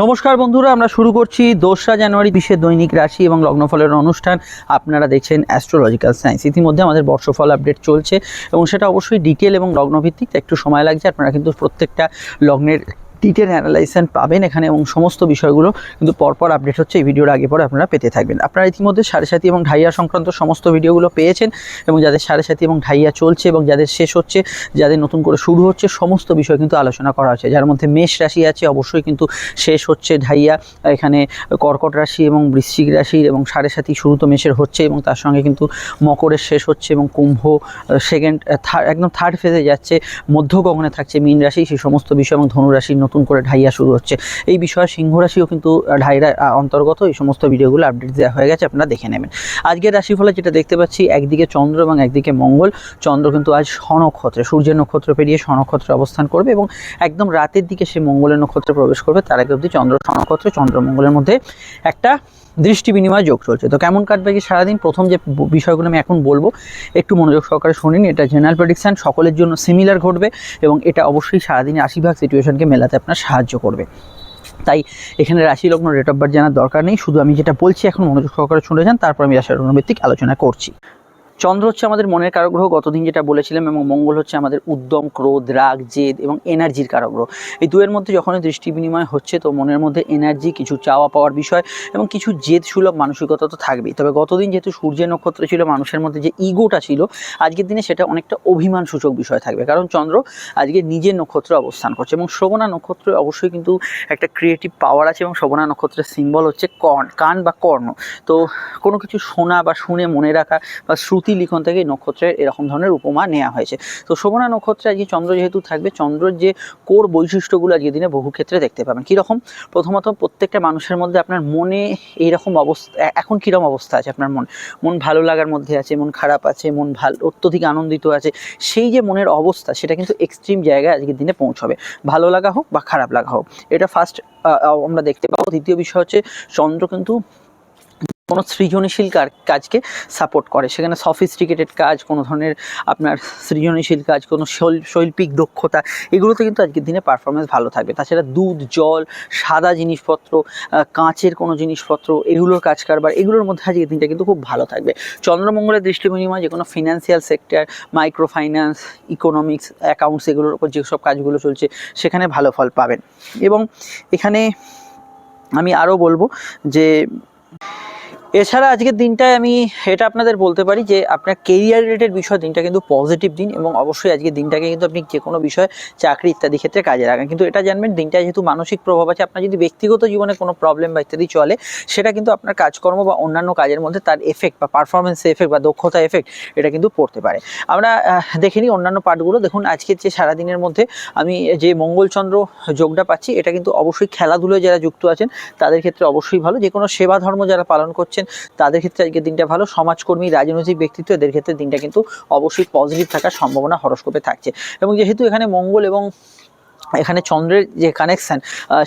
নমস্কার বন্ধুরা, আমরা শুরু করছি দোসরা জানুয়ারি বিশ্বের দৈনিক রাশি এবং লগ্নফলের অনুষ্ঠান। আপনারা দেখছেন অ্যাস্ট্রোলজিক্যাল সায়েন্স ইতিমধ্যে আমাদের বর্ষফল আপডেট চলছে এবং সেটা অবশ্যই ডিটেল এবং লগ্নভিত্তিক একটু সময় লাগছে। আপনারা কিন্তু প্রত্যেকটা লগ্নের ডিটেল অ্যানালাইসেন পাবেন। এখানে এবং সমস্ত বিষয়গুলো কিন্তু পরপর আপডেট হচ্ছে। এই ভিডিওর আগে পরে আপনারা পেতে থাকবেন। আপনারা ইতিমধ্যে সাড়ে সাথী এবং ঢাইয়া সংক্রান্ত সমস্ত ভিডিওগুলো পেয়েছেন এবং যাদের সাড়ে সাথী এবং ঢাইয়া চলছে এবং যাদের শেষ হচ্ছে, যাদের নতুন করে শুরু হচ্ছে, সমস্ত বিষয় কিন্তু আলোচনা করা হচ্ছে। যার মধ্যে মেষ রাশি আছে, অবশ্যই কিন্তু শেষ হচ্ছে ঢাইয়া। এখানে কর্কট রাশি এবং বৃশ্চিক রাশি এবং সাড়ে সাথী শুরু তো মেষের হচ্ছে এবং তার সঙ্গে কিন্তু মকরের শেষ হচ্ছে এবং কুম্ভ সেকেন্ড একদম থার্ড ফেজে যাচ্ছে, মধ্য গগনে থাকছে মীন রাশি, সেই সমস্ত বিষয় এবং ধনু রাশির নতুন করে ঢাইয়া শুরু হচ্ছে। এই বিষয়ে সিংহ রাশিও কিন্তু ঢাইরা অন্তর্গত এই সমস্ত ভিডিওগুলো আপডেট দেওয়া হয়ে গেছে, আপনারা দেখে নেবেন। আজকের রাশিফলে যেটা দেখতে পাচ্ছি, একদিকে চন্দ্র এবং একদিকে মঙ্গল। চন্দ্র কিন্তু আজ স্বনক্ষত্রে সূর্যের নক্ষত্র পেরিয়ে স্বনক্ষত্রে অবস্থান করবে এবং একদম রাতের দিকে সে মঙ্গলের নক্ষত্রে প্রবেশ করবে। তার আগে অবধি চন্দ্র স্বনক্ষত্রে চন্দ্রমঙ্গলের মধ্যে একটা দৃষ্টি বিনিময় যোগ চলছে। তো কেমন কাটবে কি সারাদিন? প্রথম যে বিষয়গুলো আমি এখন বলব, একটু মনোযোগ সহকারে শুনিন এটা জেনারেল প্রেডিকশান সকলের জন্য সিমিলার ঘটবে এবং এটা অবশ্যই সারাদিনে আশিভাগ সিচুয়েশনকে মেলাতে আপনার সাহায্য করবে। তাই এখানে রাশি লগ্ন রেট অফ বার্থ জানার দরকার নেই। শুধু আমি যেটা বলছি, এখন মনোযোগ সহকারে শুনে যান, তারপর আমি রাশি লগ্ন ভিত্তিক আলোচনা করছি। চন্দ্র হচ্ছে আমাদের মনের কারগ্রহ, গতদিন যেটা বলেছিলাম, এবং মঙ্গল হচ্ছে আমাদের উদ্যম, ক্রোধ, রাগ, জেদ এবং এনার্জির কারগ্রহ। এই দুয়ের মধ্যে যখনই দৃষ্টি বিনিময় হচ্ছে, তো মনের মধ্যে এনার্জি, কিছু চাওয়া পাওয়ার বিষয় এবং কিছু জেদ সুলভ মানসিকতা তো থাকবেই। তবে গতদিন যেহেতু সূর্যের নক্ষত্র ছিল, মানুষের মধ্যে যে ইগোটা ছিল, আজকের দিনে সেটা অনেকটা অভিমান সূচক বিষয় থাকবে। কারণ চন্দ্র আজকে নিজের নক্ষত্রে অবস্থান করছে এবং শ্রবণা নক্ষত্রে অবশ্যই কিন্তু একটা ক্রিয়েটিভ পাওয়ার আছে এবং শ্রবণা নক্ষত্রের সিম্বল হচ্ছে কর্ণ, কান বা কর্ণ। তো কোনো কিছু শোনা বা শুনে মনে রাখা বা শ্রুতি লিখন থেকে নক্ষত্রের এরকম ধরনের উপমা নেওয়া হয়েছে। তো শোভনা নক্ষত্রে আজকে চন্দ্র যেহেতু থাকবে, চন্দ্রের যে কোর বৈশিষ্ট্যগুলো আজকে দিনে বহু ক্ষেত্রে দেখতে পাবেন। কীরকম? প্রথমত প্রত্যেকটা মানুষের মধ্যে আপনার মনে এইরকম অবস্থা এখন কীরকম অবস্থা আছে আপনার মন? মন ভালো লাগার মধ্যে আছে, মন খারাপ আছে, মন ভালো, অত্যধিক আনন্দিত আছে। সেই যে মনের অবস্থা, সেটা কিন্তু এক্সট্রিম জায়গায় আজকের দিনে পৌঁছবে। ভালো লাগা হোক বা খারাপ লাগা হোক। এটা ফার্স্ট আমরা দেখতে পাবো। দ্বিতীয় বিষয় হচ্ছে, চন্দ্র কিন্তু কোনো সৃজনশীল কাজকে সাপোর্ট করে। সেখানে সফিস্টিকেটেড কাজ, কোনো ধরনের আপনার সৃজনশীল কাজ, কোনো শৈল- শৈল্পিক দক্ষতা, এগুলোতে কিন্তু আজকের দিনে পারফরমেন্স ভালো থাকবে। তাছাড়া দুধ, জল, সাদা জিনিসপত্র কাঁচের কোনো জিনিসপত্র, এগুলোর কাজ কারবার, এগুলোর মধ্যে আজকের দিনটা কিন্তু খুব ভালো থাকবে। চন্দ্রমঙ্গলের দৃষ্টি বিনিময় যে কোনো financial sector micro finance economics accounts এগুলোর উপর যেসব কাজগুলো চলছে, সেখানে ভালো ফল পাবেন। এবং এখানে আমি আরও বলব যে এছাড়া আজকের দিনটায় আমি এটা আপনাদের বলতে পারি যে আপনার কেরিয়ার রিলেটেড বিষয় দিনটা কিন্তু পজিটিভ দিন এবং অবশ্যই আজকের দিনটাকে কিন্তু আপনি যে কোনো বিষয় চাকরি ইত্যাদি ক্ষেত্রে কাজে লাগান। কিন্তু এটা জানবেন দিনটা যেহেতু মানসিক প্রভাব আছে, আপনার যদি ব্যক্তিগত জীবনে কোনো প্রবলেম বা ইত্যাদি চলে, সেটা কিন্তু আপনার কাজকর্ম বা অন্যান্য কাজের মধ্যে তার এফেক্ট বা পারফরমেন্স এফেক্ট বা দক্ষতা এফেক্ট এটা কিন্তু পড়তে পারে। আমরা দেখে নিই অন্যান্য পার্টগুলো দেখুন, আজকের যে সারাদিনের মধ্যে আমি যে মঙ্গলচন্দ্র যোগটা পাচ্ছি, এটা কিন্তু অবশ্যই খেলাধুলোয় যারা যুক্ত আছেন, তাদের ক্ষেত্রে অবশ্যই ভালো। যে কোনো সেবা ধর্ম যারা পালন করছেন তাদের ক্ষেত্রে আজকের দিনটা ভালো। সমাজকর্মী, রাজনৈতিক ব্যক্তিত্ব, এদের ক্ষেত্রে দিনটা কিন্তু অবশ্যই পজিটিভ থাকার সম্ভাবনা হরস্কোপে থাকছে। এবং যেহেতু এখানে মঙ্গল এবং এখানে চন্দ্রের যে কানেকশান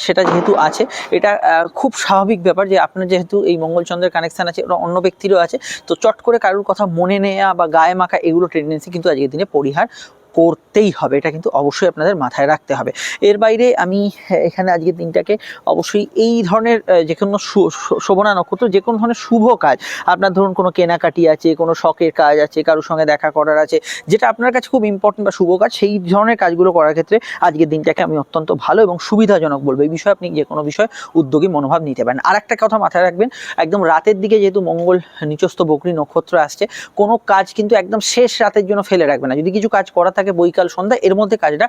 সেটা যেহেতু আছে, এটা খুব স্বাভাবিক ব্যাপার যে আপনার যেহেতু এই মঙ্গল চন্দ্রের কানেকশান আছে ওটা অন্য ব্যক্তিরও আছে, তো চট করে কারোর কথা মনে নেওয়া বা গায়ে মাখা এগুলো টেন্ডেন্সি কিন্তু আজকের দিনে পরিহার করতেই হবে। এটা কিন্তু অবশ্যই আপনাদের মাথায় রাখতে হবে। এর বাইরে আমি, এখানে আজকের দিনটাকে অবশ্যই এই ধরনের যে কোনো শোভনা নক্ষত্র যে কোনো ধরনের শুভ কাজ, আপনার ধরুন কোনো কেনাকাটি আছে, কোনো শখের কাজ আছে, কারোর সঙ্গে দেখা করার আছে, যেটা আপনার কাছে খুব ইম্পর্টেন্ট বা শুভ কাজ, সেই ধরনের কাজগুলো করার ক্ষেত্রে আজকের দিনটাকে আমি অত্যন্ত ভালো এবং সুবিধাজনক বলব। এই বিষয়ে আপনি যে কোনো বিষয়ে উদ্যোগী মনোভাব নিতে পারেন। আর একটা কথা মাথায় রাখবেন, একদম রাতের দিকে যেহেতু মঙ্গল নিচস্থ বকরি নক্ষত্র আসছে, কোনো কাজ কিন্তু একদম শেষ রাতের জন্য ফেলে রাখবে না। যদি কিছু কাজ করা থাকে বৈকাল, সন্ধ্যা, এর মধ্যে কাজটা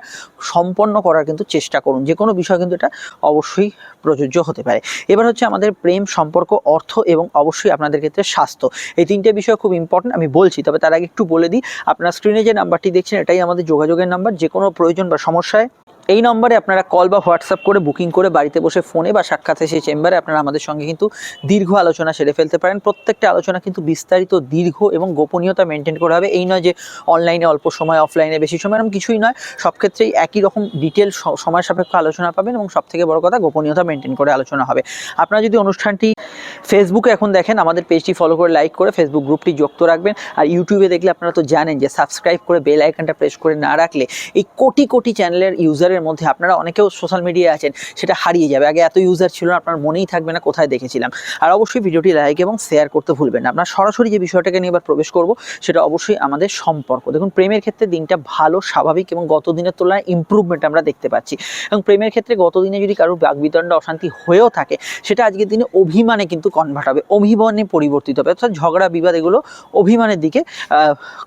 সম্পন্ন করার কিন্তু চেষ্টা করুন। যে কোনো বিষয় কিন্তু এটা অবশ্যই প্রযোজ্য হতে পারে। এবার হচ্ছে আমাদের প্রেম, সম্পর্ক, অর্থ এবং অবশ্যই আপনাদের ক্ষেত্রে স্বাস্থ্য। এই তিনটে বিষয় খুব ইম্পর্টেন্ট আমি বলছি, তবে তার আগে একটু বলে দিই, আপনার স্ক্রিনে যে নাম্বারটি দেখছেন, এটাই আমাদের যোগাযোগের নাম্বার যে কোনো প্রয়োজন বা সমস্যায় এই নম্বরে আপনারা কল বা হোয়াটসঅ্যাপ করে বুকিং করে বাড়িতে বসে ফোনে বা সাক্ষাৎ সেই চেম্বারে আপনারা আমাদের সঙ্গে কিন্তু দীর্ঘ আলোচনা সেরে ফেলতে পারেন। প্রত্যেকটা আলোচনা কিন্তু বিস্তারিত, দীর্ঘ এবং গোপনীয়তা মেনটেন করে হবে। এই নয় যে অনলাইনে অল্প সময় অফলাইনে বেশি সময়, এরকম কিছুই নয়। সব ক্ষেত্রেই একই রকম ডিটেল সময় সাপেক্ষ আলোচনা পাবেন এবং সব থেকে বড় কথা গোপনীয়তা মেনটেন করে আলোচনা হবে। আপনারা যদি অনুষ্ঠানটি ফেসবুকে এখন দেখেন, আমাদের পেজটি ফলো করে লাইক করে ফেসবুক গ্রুপটি যুক্ত রাখবেন। আর ইউটিউবে দেখলে আপনারা তো জানেন যে সাবস্ক্রাইব করে বেল আইকনটা প্রেস করে না রাখলে এই কোটি কোটি চ্যানেলের ইউজারের ইউজারের মধ্যে আপনারা অনেকেও সোশ্যাল মিডিয়ায় আছেন, সেটা হারিয়ে যাবে। আগে এত ইউজার ছিল আপনার মনেই থাকবে না, কোথায় দেখেছিলাম। আর অবশ্যই ভিডিওটি লাইক এবং শেয়ার করতে ভুলবেন না। আপনার সরাসরি যে বিষয়টাকে নিয়ে এবার প্রবেশ করব, সেটা অবশ্যই আমাদের সম্পর্ক। দেখুন, প্রেমের ক্ষেত্রে দিনটা ভালো, স্বাভাবিক এবং গত দিনের তুলনায় ইম্প্রুভমেন্ট আমরা দেখতে পাচ্ছি। এবং প্রেমের ক্ষেত্রে গত দিনে যদি কারোর বাগবিতণ্ডা অশান্তি হয়েও থাকে, সেটা আজকের দিনে অভিমানে কিন্তু কনভার্ট হবে। অভিমানে পরিবর্তিত হবে। অর্থাৎ ঝগড়া, বিবাদ এগুলো অভিমানের দিকে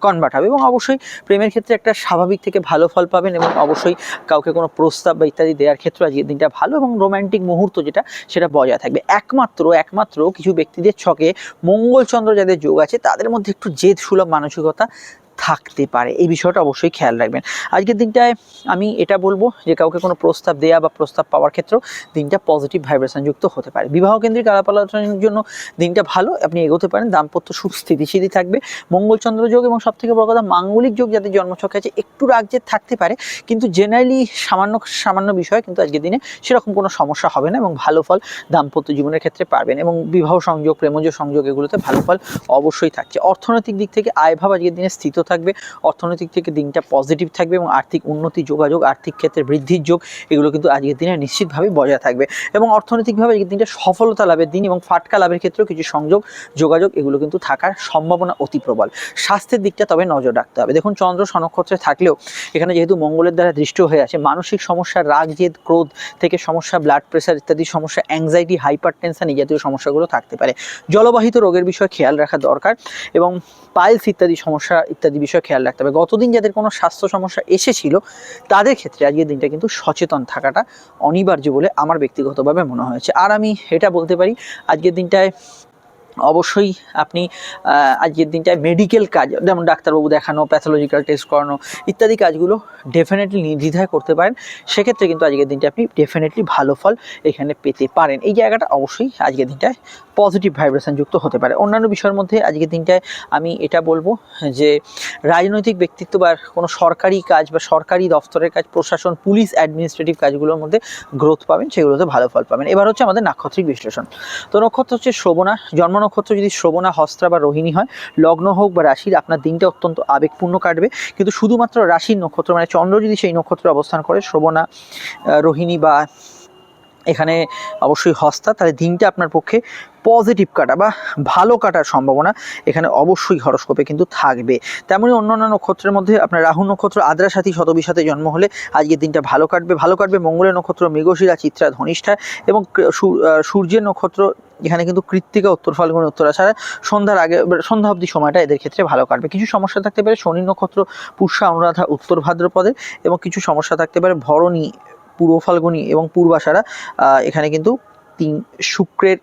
কনভার্ট হবে। এবং অবশ্যই প্রেমের ক্ষেত্রে একটা স্বাভাবিক থেকে ভালো ফল পাবেন এবং অবশ্যই কাউকে কোনো প্রস্তাব বা ইত্যাদি দেওয়ার ক্ষেত্রে আজকের দিনটা ভালো এবং রোম্যান্টিক মুহূর্ত যেটা, সেটা বজায় থাকবে। একমাত্র একমাত্র কিছু ব্যক্তিদের ছকে মঙ্গলচন্দ্র যাদের যোগ আছে, তাদের মধ্যে একটু জেদ সুলভ মানসিকতা থাকতে পারে। এই বিষয়টা অবশ্যই খেয়াল রাখবেন। আজকের দিনটায় আমি এটা বলব যে, কাউকে কোনো প্রস্তাব দেওয়া বা প্রস্তাব পাওয়ার ক্ষেত্রেও দিনটা পজিটিভ ভাইব্রেশন যুক্ত হতে পারে। বিবাহ কেন্দ্রিক আলাপ আলোচনার জন্য দিনটা ভালো, আপনি এগোতে পারেন। দাম্পত্য সুখ, স্থিতিশীলই থাকবে। মঙ্গলচন্দ্র যোগ এবং সব থেকে বড় কথা, মাঙ্গলিক যোগ যাদের জন্মছকে আছে, একটু রাজ্যের থাকতে পারে। কিন্তু জেনারেলি সামান্য সামান্য বিষয়, কিন্তু আজকের দিনে সেরকম কোনো সমস্যা হবে না এবং ভালো ফল দাম্পত্য জীবনের ক্ষেত্রে পারবেন এবং বিবাহ সংযোগ, প্রেমজ সংযোগ, এগুলোতে ভালো ফল অবশ্যই থাকছে। অর্থনৈতিক দিক থেকে আয়ভাব আজকের দিনে স্থিত থাকবে, অর্থনৈতিক থেকে দিনটা পজিটিভ থাকবে এবং আর্থিক উন্নতি, যোগাযোগ, আর্থিক ক্ষেত্রে বৃদ্ধির যোগ, এগুলো কিন্তু আজকের দিনে নিশ্চিতভাবে বজায় থাকবে। এবং অর্থনৈতিকভাবে আজকের দিনটা সফলতা লাভের দিন এবং ফাটকা লাভের ক্ষেত্রেও কিছু সংযোগ, যোগাযোগ, এগুলো কিন্তু থাকার সম্ভাবনা অতি প্রবল। স্বাস্থ্যের দিকটা তবে নজর রাখতে হবে। দেখুন, চন্দ্র সনক্ষত্রে থাকলেও এখানে যেহেতু মঙ্গলের দ্বারা দৃষ্ট হয়ে আছে, মানসিক সমস্যা, রাগ, জেদ, ক্রোধ থেকে সমস্যা ব্লাড প্রেশার ইত্যাদি সমস্যা অ্যাংজাইটি হাইপার টেনশন এই জাতীয় সমস্যাগুলো থাকতে পারে। জলবাহিত রোগের বিষয়ে খেয়াল রাখা দরকার এবং পাইলস ইত্যাদি সমস্যা ইত্যাদি বিষয়ে খেয়াল রাখতে হবে। গতদিন যাদের কোনো স্বাস্থ্য সমস্যা এসেছিল, তাদের ক্ষেত্রে আজকের দিনটা কিন্তু সচেতন থাকাটা অনিবার্য বলে আমার ব্যক্তিগতভাবে মনে হয়েছে। আর আমি এটা বলতে পারি, আজকের দিনটায় অবশ্যই আপনি আজকের দিনটায় মেডিকেল কাজ, যেমন ডাক্তারবাবু দেখানো প্যাথোলজিক্যাল টেস্ট করানো ইত্যাদি কাজগুলো ডেফিনেটলি নির্দ্বিধায় করতে পারেন। সেক্ষেত্রে কিন্তু আজকের দিনটা আপনি ডেফিনেটলি ভালো ফল এখানে পেতে পারেন। এই জায়গাটা অবশ্যই আজকের দিনটায় পজিটিভ ভাইব্রেশন যুক্ত হতে পারে। অন্যান্য বিষয়ের মধ্যে আজকের দিনটায় আমি এটা বলব যে, রাজনৈতিক ব্যক্তিত্ব বা কোনো সরকারি কাজ বা সরকারি দফতরের কাজ, প্রশাসন, পুলিশ অ্যাডমিনিস্ট্রেটিভ কাজগুলোর মধ্যে গ্রোথ পাবেন, সেগুলোতে ভালো ফল পাবেন। এবার হচ্ছে আমাদের নাক্ষত্রিক বিশ্লেষণ। তো নক্ষত্র হচ্ছে শ্রবণা জন্ম নক্ষত্র যদি শ্রবণা হস্ত্রা বা রোহিণী হয়, লগ্ন হোক বা রাশির, আপনার দিনটা অত্যন্ত আবেগপূর্ণ কাটবে। কিন্তু শুধুমাত্র রাশির নক্ষত্র মানে চন্দ্র যদি সেই নক্ষত্রে অবস্থান করে শ্রবণা রোহিণী বা এখানে অবশ্যই হস্তা, তাহলে দিনটা আপনার পক্ষে পজিটিভ কাটা বা ভালো কাটার সম্ভাবনা এখানে অবশ্যই হরস্কোপে কিন্তু থাকবে। তেমনই অন্যান্য নক্ষত্রের মধ্যে আপনার রাহু নক্ষত্র আদ্রা সাথী শতবিশাতে জন্ম হলে আজকের দিনটা ভালো কাটবে। ভালো কাটবে মঙ্গলের নক্ষত্র মৃগশিরা চিত্রা ধনিষ্ঠা এবং সূর্যের নক্ষত্র এখানে কিন্তু কৃত্তিকা উত্তর ফাল্গুন উত্তরাষাঢ়া সন্ধ্যার আগে সন্ধ্যা অবধি সময়টা এদের ক্ষেত্রে ভালো কাটবে। কিছু সমস্যা থাকতে পারে শনি নক্ষত্র পুষ্যা অনুরাধা উত্তর ভাদ্রপদের এবং কিছু সমস্যা থাকতে পারে ভরণী পূর্ব ফাল্গুনী এবং আহ, এখানে কিন্তু তিন শুক্রের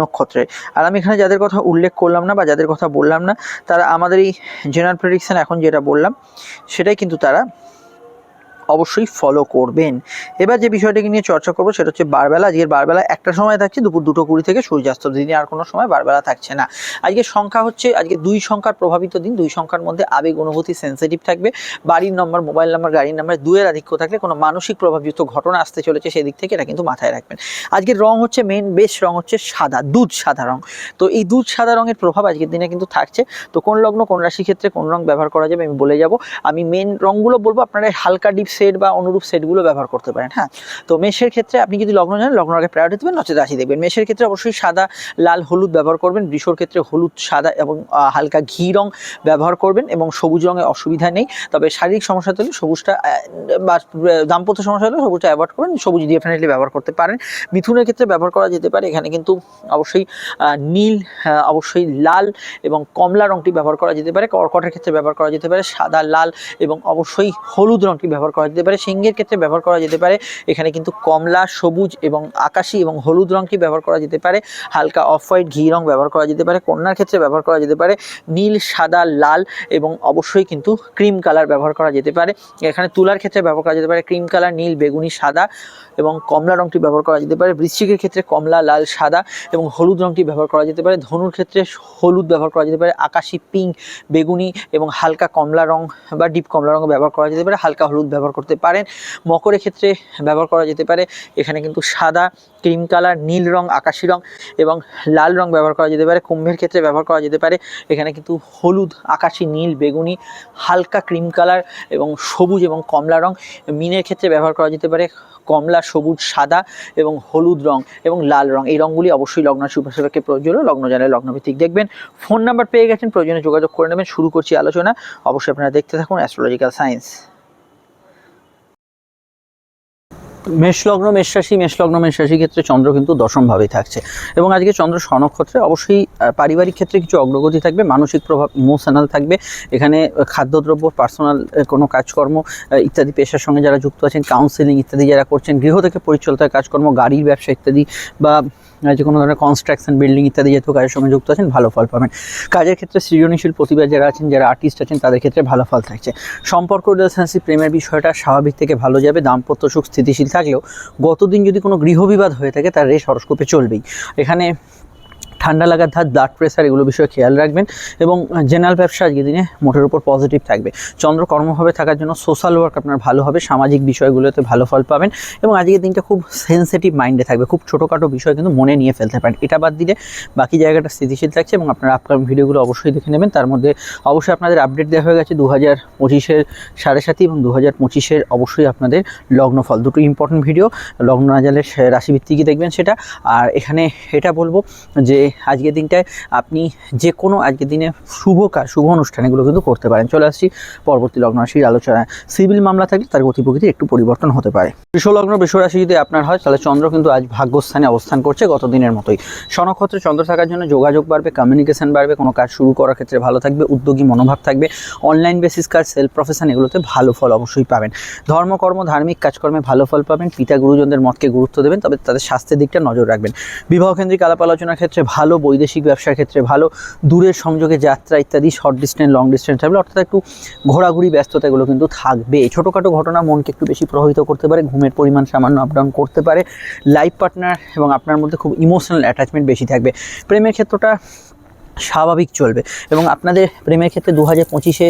নক্ষত্রে আর আমি এখানে যাদের কথা উল্লেখ করলাম না বা যাদের কথা বললাম না, তারা আমাদের এই জেনারেল প্রেডিকশান এখন যেটা বললাম, সেটাই কিন্তু তারা অবশ্যই ফলো করবেন। এবার যে বিষয়টাকে নিয়ে চর্চা করব সেটা হচ্ছে বারবেলা। আজকের বারবেলা একটা সময় থাকছে, দুপুর দুটো কুড়ি থেকে সূর্যাস্ত দিনে আর কোনো সময় বারবেলা থাকছে না। আজকের সংখ্যা হচ্ছে, আজকে দুই সংখ্যার প্রভাবিত দিন, দুই সংখ্যার মধ্যে আবেগ, অনুভূতি সেন্সিটিভ থাকবে। বাড়ির নম্বর মোবাইল নাম্বার গাড়ির নাম্বার দুয়ের আধিক্য থাকলে কোনো মানসিক প্রভাবযুক্ত ঘটনা আসতে চলেছে সেদিক থেকে এটা কিন্তু মাথায় রাখবেন। আজকের রং হচ্ছে মেন বেশ রং হচ্ছে সাদা, দুধ সাদা রং। তো এই দুধ সাদা রঙের প্রভাব আজকের দিনে কিন্তু থাকছে। তো কোন লগ্ন, কোন রাশি ক্ষেত্রে কোন রং ব্যবহার করা যাবে আমি বলে যাব। আমি মেন রঙগুলো বলব, আপনারা হালকা ডিপ সেট বা অনুরূপ সেটগুলো ব্যবহার করতে পারেন হ্যাঁ? তো মেষের ক্ষেত্রে আপনি যদি লগ্ন জানেন লগ্ন আগে প্রায়োরিটি দেবেন নচেত রাশি দেখবেন। মেষের ক্ষেত্রে অবশ্যই সাদা লাল হলুদ ব্যবহার করবেন। বৃষর ক্ষেত্রে হলুদ সাদা এবং হালকা ঘি রং ব্যবহার করবেন এবং সবুজ রঙে অসুবিধা নেই। তবে শারীরিক সমস্যা হলে সবুজটা বা দাম্পত্য সমস্যা হলে সবুজটা অ্যাভয়েড করবেন। সবুজ ডেফিনেটলি ব্যবহার করতে পারেন। মিথুনের ক্ষেত্রে ব্যবহার করা যেতে পারে। এখানে কিন্তু অবশ্যই নীল আহ, অবশ্যই লাল এবং কমলা রংটি ব্যবহার করা যেতে পারে। কর্কটের ক্ষেত্রে ব্যবহার করা যেতে পারে। সাদা লাল এবং অবশ্যই হলুদ রংটি ব্যবহার করা যেতে পারে সিংহের ক্ষেত্রে ব্যবহার করা যেতে পারে এখানে কিন্তু কমলা সবুজ এবং আকাশি এবং হলুদ রংটি ব্যবহার করা যেতে পারে হালকা অফ হোয়াইট ঘি রং ব্যবহার করা যেতে পারে কন্যার ক্ষেত্রে ব্যবহার করা যেতে পারে নীল সাদা লাল এবং অবশ্যই কিন্তু ক্রিম কালার ব্যবহার করা যেতে পারে এখানে তুলার ক্ষেত্রে ব্যবহার করা যেতে পারে ক্রিম কালার নীল বেগুনি সাদা এবং কমলা রংটি ব্যবহার করা যেতে পারে বৃশ্চিকের ক্ষেত্রে কমলা লাল সাদা এবং হলুদ রংটি ব্যবহার করা যেতে পারে ধনুর ক্ষেত্রে হলুদ ব্যবহার করা যেতে পারে আকাশি পিঙ্ক বেগুনি এবং হালকা কমলা রং বা ডিপ কমলা রং ব্যবহার করা যেতে পারে হালকা হলুদ ব্যবহার করা করতে পারেন। মকরের ক্ষেত্রে ব্যবহার করা যেতে পারে। এখানে কিন্তু সাদা, ক্রিম কালার, নীল রং, আকাশি রং এবং লাল রং ব্যবহার করা যেতে পারে। কুম্ভের ক্ষেত্রে ব্যবহার করা যেতে পারে। এখানে কিন্তু হলুদ, আকাশি, নীল, বেগুনি, হালকা ক্রিম কালার এবং সবুজ এবং কমলা রং। মিনের ক্ষেত্রে ব্যবহার করা যেতে পারে কমলা, সবুজ, সাদা এবং হলুদ রং এবং লাল রং। এই রঙগুলি অবশ্যই লগ্ন সুপারসেবাকে প্রয়োজন লগ্ন জানায় লগ্নভিত্তিক দেখবেন। ফোন নাম্বার পেয়ে গেছেন, প্রয়োজনে যোগাযোগ করে নেবেন। শুরু করছি আলোচনা। অবশ্যই আপনারা দেখতে থাকুন অ্যাস্ট্রোলজিক্যাল সায়েন্স মেষ মেষরাশি, মেষলগ্ন রাশি মেষ মেষ রাশির ক্ষেত্রে চন্দ্র কিন্তু দশমভাবেই থাকছে। এবং আজকে চন্দ্র স্বনক্ষত্রে অবশ্যই পারিবারিক ক্ষেত্রে কিছু অগ্রগতি থাকবে, মানসিক প্রভাব ইমোশনাল থাকবে। এখানে খাদ্যদ্রব্য পার্সোনাল কোনো কাজকর্ম ইত্যাদি, পেশার সঙ্গে যারা যুক্ত আছেন কাউন্সিলিং ইত্যাদি যারা করছেন, গৃহ থেকে পরিচালিত কাজকর্ম, গাড়ির ব্যবসা ইত্যাদি বা যে কোনো ধরনের কনস্ট্রাকশন বিল্ডিং ইত্যাদি যেহেতু কাজের সঙ্গে যুক্ত আছেন, ভালো ফল পাবেন। কাজের ক্ষেত্রে সৃজনশীল প্রতিভা যারা আছেন, যারা আর্টিস্ট আছেন, তাদের ক্ষেত্রে ভালো ফল থাকছে। সম্পর্ক রিলেশনশিপ প্রেমের বিষয়টা স্বাভাবিক থেকে ভালো যাবে, দাম্পত্য সুখ স্থিতিশীল থাকলেও গতদিন যদি কোনো গৃহবিবাদ হয়ে থাকে, তার রেশ হরস্কোপে চলবেই। এখানে ঠান্ডা লাগার ধার ব্লাড প্রেশার এগুলো বিষয়ে খেয়াল রাখবেন এবং জেনারেল ব্যবসা আজকের দিনে মোটের উপর পজিটিভ থাকবে। চন্দ্র কর্মভাবে থাকার জন্য সোশ্যাল ওয়ার্ক আপনার ভালো হবে, সামাজিক বিষয়গুলোতে ভালো ফল পাবেন এবং আজকের দিনটা খুব সেন্সিটিভ মাইন্ডে থাকবে। খুব ছোটোখাটো বিষয় কিন্তু মনে নিয়ে ফেলতে পারেন। এটা বাদ দিলে বাকি জায়গাটা স্থিতিশীল থাকছে এবং আপনার আপকামিং ভিডিওগুলো অবশ্যই দেখে নেবেন। তার মধ্যে অবশ্যই আপনাদের আপডেট দেওয়া হয়ে গেছে দু হাজার পঁচিশের সাড়ে সাথী এবং দু হাজার পঁচিশের অবশ্যই আপনাদের লগ্নফল দুটো ইম্পর্টেন্ট ভিডিও লগ্ন নাজালের রাশিভিত্তিকই দেখবেন সেটা। আর এখানে এটা বলব যে আজকের দিনটায় আপনি যে কোনো আজকের দিনে শুভ কাজ শুভ অনুষ্ঠান এগুলো কিন্তু করতে পারেন। চলে আসছি পরবর্তী লগ্ন রাশির আলোচনায়। সিভিল মামলা থাকলে তার গতি প্রকৃতি একটু পরিবর্তন হতে পারে। বৃষলগ্ন বৃষরাশি যদি আপনার হয়, তাহলে চন্দ্র কিন্তু আজ ভাগ্যস্থানে অবস্থান করছে গত দিনের মতোই। সনক্ষত্রে চন্দ্র থাকার জন্য যোগাযোগ বাড়বে কমিউনিকেশন বাড়বে, কোনো কাজ শুরু করার ক্ষেত্রে ভালো থাকবে, উদ্যোগী মনোভাব থাকবে। অনলাইন বেসিস কাজ সেলফ প্রফেশন এগুলোতে ভালো ফল অবশ্যই পাবেন। ধর্মকর্ম ধার্মিক কাজকর্মে ভালো ফল পাবেন। পিতা, গুরুজনদের মতকে গুরুত্ব দেবেন, তবে তাদের স্বাস্থ্যের দিকটা নজর রাখবেন। বিবাহ কেন্দ্রিক আলাপ আলোচনার ক্ষেত্রে ভালো বৈদেশিক ব্যবসার ক্ষেত্রে ভালো, দূরের সংযোগে যাত্রা ইত্যাদি শর্ট ডিস্টেন্স লং ডিস্টেন্স থাকবে অর্থাৎ একটু ঘোরাঘুরি, ব্যস্ততাগুলো কিন্তু থাকবে। ছোটোখাটো ঘটনা মনকে একটু বেশি প্রভাবিত করতে পারে, ঘুমের পরিমাণ সামান্য আপডাউন করতে পারে। লাইফ পার্টনার এবং আপনার মধ্যে খুব ইমোশনাল অ্যাটাচমেন্ট বেশি থাকবে। প্রেমের ক্ষেত্রটা স্বাভাবিক চলবে। এবং আপনাদের প্রেমের ক্ষেত্রে দু হাজার পঁচিশে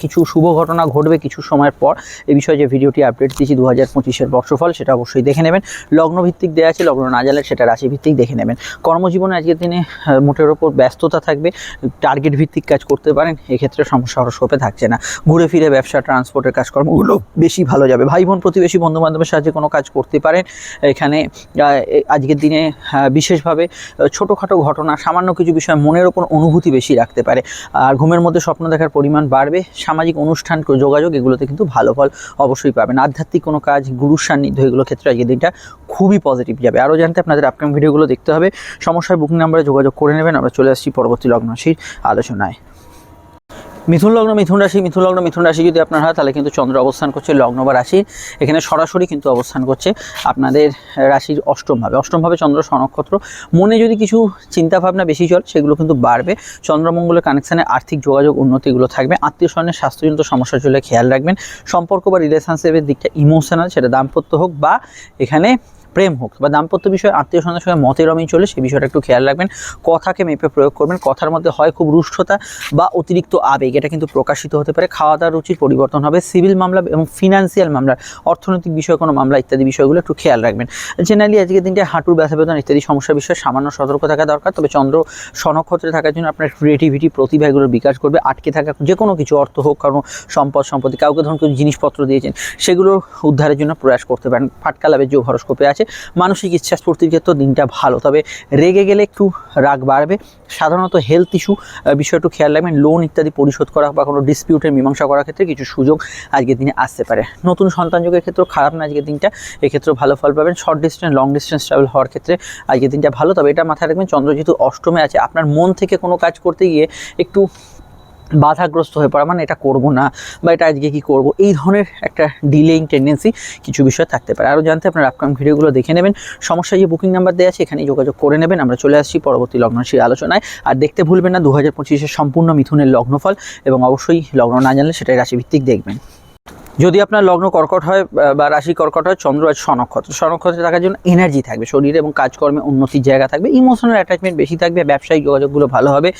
কিছু শুভ ঘটনা ঘটবে কিছু সময়ের পর। এই বিষয়ে যে ভিডিওটি আপডেট দিয়েছি দু হাজার পঁচিশের বর্ষফল, সেটা অবশ্যই দেখে নেবেন। লগ্নভিত্তিক দেওয়া আছে, লগ্ন না জানলে সেটা রাশিভিত্তিক দেখে নেবেন। কর্মজীবনে আজকের দিনে মোটের ওপর ব্যস্ততা থাকবে। টার্গেট ভিত্তিক কাজ করতে পারেন, এক্ষেত্রে সমস্যা হরস্কোপে থাকছে না। ঘুরে ফিরে ব্যবসা ট্রান্সপোর্টের কাজকর্মগুলো বেশি ভালো যাবে। ভাই বোন প্রতিবেশী বন্ধু বান্ধবের সাহায্যে কোনো কাজ করতে পারেন। এখানে আজকের দিনে বিশেষভাবে ছোটোখাটো ঘটনা, সামান্য কিছু বিষয় মনের ওপর অনুভূতি বেশি রাখতে পারে। আর ঘুমের মধ্যে স্বপ্ন দেখার পরিমাণ বাড়বে, সামাজিক অনুষ্ঠান, যোগাযোগ এগুলোতে কিন্তু ভালো ফল অবশ্যই পাবেন। আধ্যাত্মিক কোনো কাজ গুরুর সান্নিধ্য এগুলোর ক্ষেত্রে আজকের দিনটা খুবই পজিটিভ যাবে। আরও জানতে আপনাদের আপকামিং ভিডিওগুলো দেখতে হবে। সমস্যার বুকিং নাম্বারে যোগাযোগ করে নেবেন। আমরা চলে আসছি পরবর্তী লগ্ন রাশির আলোচনায়। মিথুন লগ্ন, মিথুন রাশি, মিথুন লগ্ন, মিথুন রাশি যদি আপনার হয়, তাহলে কিন্তু চন্দ্র অবস্থান করছে, লগ্ন বা রাশির এখানে সরাসরি কিন্তু অবস্থান করছে আপনাদের রাশির অষ্টমভাবে অষ্টমভাবে চন্দ্র সনক্ষত্র। মনে যদি কিছু চিন্তা ভাবনা বেশি চলে, সেগুলো কিন্তু বাড়বে। চন্দ্রমঙ্গলের কানেকশানে আর্থিক যোগাযোগ উন্নতিগুলো থাকবে। আত্মীয় স্বজনের স্বাস্থ্যজনিত সমস্যা চলে খেয়াল রাখবেন। সম্পর্ক বা রিলেশনশিপের দিকটা ইমোশনাল সেটা দাম্পত্য হোক বা এখানে প্রেম হোক বা দাম্পত্য বিষয়ে আত্মীয় স্বজনের সঙ্গে মতের অমিল চলে, সেই বিষয়টা একটু খেয়াল রাখবেন। কথাকে মেপে প্রয়োগ করবেন। কথার মধ্যে হয় খুব রুষ্টতা বা অতিরিক্ত আবেগ, এটা কিন্তু প্রকাশিত হতে পারে। খাওয়া দাওয়ার রুচির পরিবর্তন হবে, সিভিল মামলা এবং ফিনান্সিয়াল মামলা, অর্থনৈতিক বিষয়ে, কোনো মামলা ইত্যাদি বিষয়গুলো একটু খেয়াল রাখবেন। জেনারেলি আজকের দিনটা হাঁটুর ব্যথা বেদনা ইত্যাদি সমস্যার বিষয়ে, সামান্য সতর্ক থাকা দরকার। তবে চন্দ্র সনক্ষত্রে থাকার জন্য আপনার ক্রিয়েটিভিটি প্রতিভা এগুলোর বিকাশ করবে আটকে থাকা যে কোনো কিছু, অর্থ হোক কারণ সম্পদ, সম্পত্তি, কাউকে ধরুন কেউ জিনিসপত্র দিয়েছেন, সেগুলো উদ্ধারের জন্য প্রয়াস করতে পারেন। ফাটকা লাভের যোগ হরস্কোপে আছে মানসিক ইচ্ছা স্ফূর্তির ক্ষেত্রে দিনটা ভালো। তবে রেগে গেলে একটু রাগ বাড়বে। সাধারণত হেলথ ইস্যু বিষয় একটু খেয়াল রাখবেন। লোন ইত্যাদি পরিশোধ করা বা কোনো ডিসপিউটের মীমাংসা করার ক্ষেত্রে কিছু সুযোগ আজকের দিনে আসতে পারে। নতুন সন্তান যোগের ক্ষেত্রেও খারাপ না আজকের দিনটা। এক্ষেত্রেও ভালো ফল পাবেন। Short distance long distance travel হওয়ার ক্ষেত্রে আজকের দিনটা ভালো। তবে এটা মাথায় রাখবেন চন্দ্র যেহেতু অষ্টমে আছে। আপনার মন থেকে কোনো কাজ করতে গিয়ে একটু বাধাগ্রস্ত হয়ে পড়া মানে এটা করব না বা এটা আজকে কি করব, এই ধরনের একটা ডিলেইং টেন্ডেন্সি কিছু বিষয় থাকতে পারে। আরও জানতে আপনার আপকাম ভিডিওগুলো দেখে নেবেন। সমস্যা যে বুকিং নাম্বার দেওয়া আছে, এখানেই যোগাযোগ করে নেবেন। আমরা চলে আসছি পরবর্তী লগ্নশীল আলোচনায়। আর দেখতে ভুলবেন না, দু হাজার সম্পূর্ণ মিথুনের লগ্নফল এবং অবশ্যই লগ্ন না জানলে সেটাই রাশিভিত্তিক দেখবেন। যদি আপনার লগ্ন কর্কট হয় বা- রাশি কর্কট হয়, চন্দ্র আছে স্বনক্ষত্র স্বনক্ষত্রে থাকার জন্য এনার্জি থাকবে, শরীরে এবং কাজকর্মে উন্নতির জায়গা থাকবে ইমোশনাল অ্যাটাচমেন্ট বেশি থাকবে, ব্যবসায়িক যোগাযোগগুলো ভালো হবে,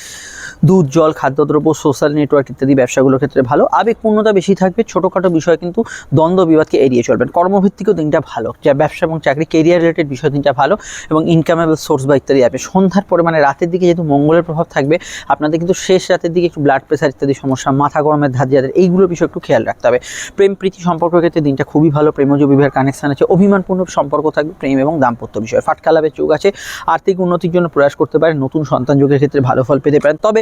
দুধ, জল, খাদ্যদ্রব্য সোশ্যাল নেটওয়ার্ক ইত্যাদি ব্যবসাগুলোর ক্ষেত্রে ভালো। আবেগপূর্ণতা বেশি থাকবে, ছোটোখাটো বিষয় কিন্তু দ্বন্দ্ব, বিবাদকে এড়িয়ে চলবেন। কর্মভিত্তিকও দিনটা ভালো, যা ব্যবসা এবং চাকরি কেরিয়ার রিলেটেড বিষয় দিনটা ভালো, এবং ইনকামেবল সোর্স বা ইত্যাদি আসবে সন্ধ্যার পরে মানে রাতের দিকে যেহেতু মঙ্গলের প্রভাব থাকবে, আপনাদের কিন্তু শেষ রাতের দিকে একটু ব্লাড প্রেশার ইত্যাদি সমস্যা, মাথা গরমের ধার যাদের এইগুলো বিষয় একটু খেয়াল রাখতে হবে। প্রেম, প্রীতি সম্পর্কের ক্ষেত্রে দিনটা খুবই ভালো। প্রেমজ বিবাহের কানেকশান আছে, অভিমানপূর্ণ সম্পর্ক থাকবে, প্রেম এবং দাম্পত্য বিষয়ে। ফাটকালাভের যোগ আছে, আর্থিক উন্নতির জন্য প্রয়াস করতে পারে নতুন সন্তান যোগের ক্ষেত্রে ভালো ফল পেতে পারেন। তবে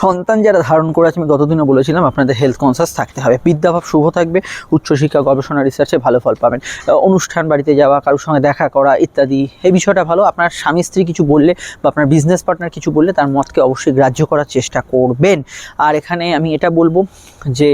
সন্তান যারা ধারণ করে আছে আমি গতদিনও বলেছিলাম, আপনাদের হেলথ কনসাস থাকতে হবে। বিদ্যাভাব শুভ থাকবে, উচ্চশিক্ষা, গবেষণা রিসার্চে ভালো ফল পাবেন। অনুষ্ঠান বাড়িতে যাওয়া, কারোর সঙ্গে দেখা করা ইত্যাদি, এই বিষয়টা ভালো। আপনার স্বামী, স্ত্রী কিছু বললে বা আপনার বিজনেস পার্টনার কিছু বললে, তার মতকে অবশ্যই গ্রাহ্য করার চেষ্টা করবেন। আর এখানে আমি এটা বলব যে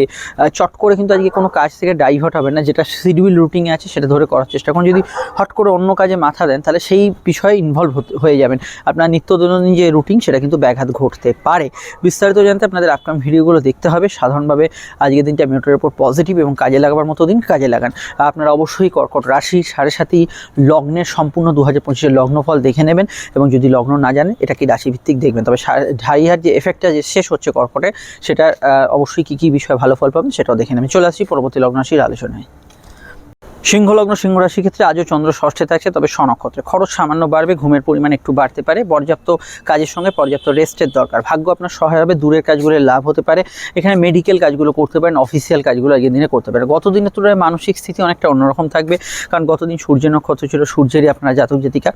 চট করে কিন্তু আজকে কোনো কাজ থেকে ডাইভার্ট হবে না, যেটা শিডিউল রুটিনে আছে, সেটা ধরে করার চেষ্টা করুন। যদি হট করে অন্য কাজে মাথা দেন, তাহলে সেই বিষয়ে ইনভলভ হয়ে যাবেন। আপনার নিত্য দৈনন্দিন যে রুটিন সেটা কিন্তু ব্যাঘাত ঘটতে পারে। বিস্তারিত জানতে আপনাদের আপকাম ভিডিওগুলো দেখতে হবে। সাধারণভাবে আজকের দিনটা মিনিটের উপর পজিটিভ এবং কাজে লাগাবার মতো দিন কাজে লাগান। আপনারা অবশ্যই কর্কট রাশি, সাড়ে সাথী লগ্নের সম্পূর্ণ দু হাজার পঁচিশের লগ্নফল দেখে নেবেন এবং যদি লগ্ন না জানেন, এটা কি রাশিভিত্তিক দেখবেন। তবে ঢাইহার যে এফেক্টটা যে শেষ হচ্ছে কর্কটে সেটা অবশ্যই কী কী বিষয়ে ভালো ফল পাবেন সেটাও দেখে নেবেন। চলে আসি পরবর্তী লগ্ন রাশির আলোচনায়। সিংহ লগ্ন সিংহ রাশির ক্ষেত্রে আজও চন্দ্র ষষ্ঠে থাকছে, তবে স্বনক্ষত্রে খরচ সামান্য বাড়বে, ঘুমের পরিমাণ একটু বাড়তে পারে, পর্যাপ্ত কাজের সঙ্গে পর্যাপ্ত রেস্টের দরকার। ভাগ্য আপনার সহায় হবে, দূরের কাজগুলো লাভ হতে পারে, এখানে মেডিকেল কাজগুলো করতে পারেন অফিসিয়াল কাজগুলো আজকের দিনে করতে পারেন। গত দিনের তুলনায় মানসিক স্থিতি অনেকটা অন্যরকম থাকবে, কারণ গতদিন সূর্য নক্ষত্র ছিল সূর্যেরই আপনার জাতক জাতিকা।